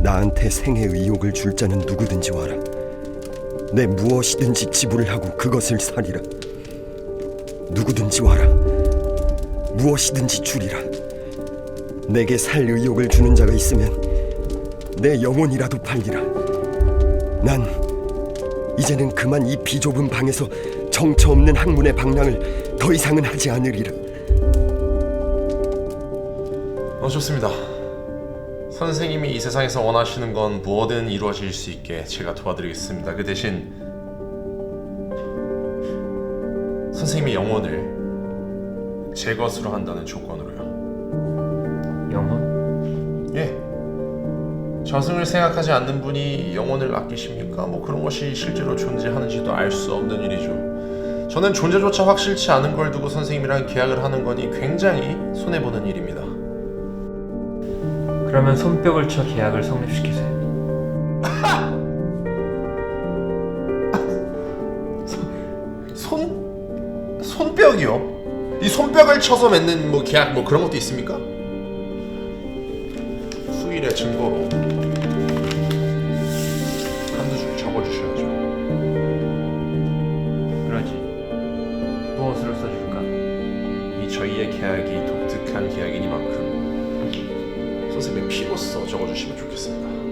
나한테 생의 의욕을 줄 자는 누구든지 와라. 내 무엇이든지 지불하고 그것을 사리라. 누구든지 와라. 무엇이든지 주리라. 내게 살 의욕을 주는 자가 있으면 내 영혼이라도 팔리라. 난 이제는 그만 이 비좁은 방에서 정처 없는 학문의 방랑을 더 이상은 하지 않으리라. 어 좋습니다. 선생님이 이 세상에서 원하시는 건 무엇든 이루어질 수 있게 제가 도와드리겠습니다. 그 대신 선생님의 영혼을 제 것으로 한다는 조건으로요. 영혼? 예. 저승을 생각하지 않는 분이 영혼을 아끼십니까? 뭐 그런 것이 실제로 존재하는지도 알 수 없는 일이죠. 저는 존재조차 확실치 않은 걸 두고 선생님이랑 계약을 하는 거니 굉장히 손해 보는 일입니다. 그러면 손뼉을 쳐 계약을 성립시키세요. 손 손뼉이요? 이 손뼉을 쳐서 맺는 뭐 계약 뭐 그런 것도 있습니까? 수일의 증거로 한두 줄 적어주셔야죠. 그러지. 무엇으로 써줄까? 이 저희의 계약이 독특한 계약이니만큼 선생님의 피로써 적어주시면 좋겠습니다. 피?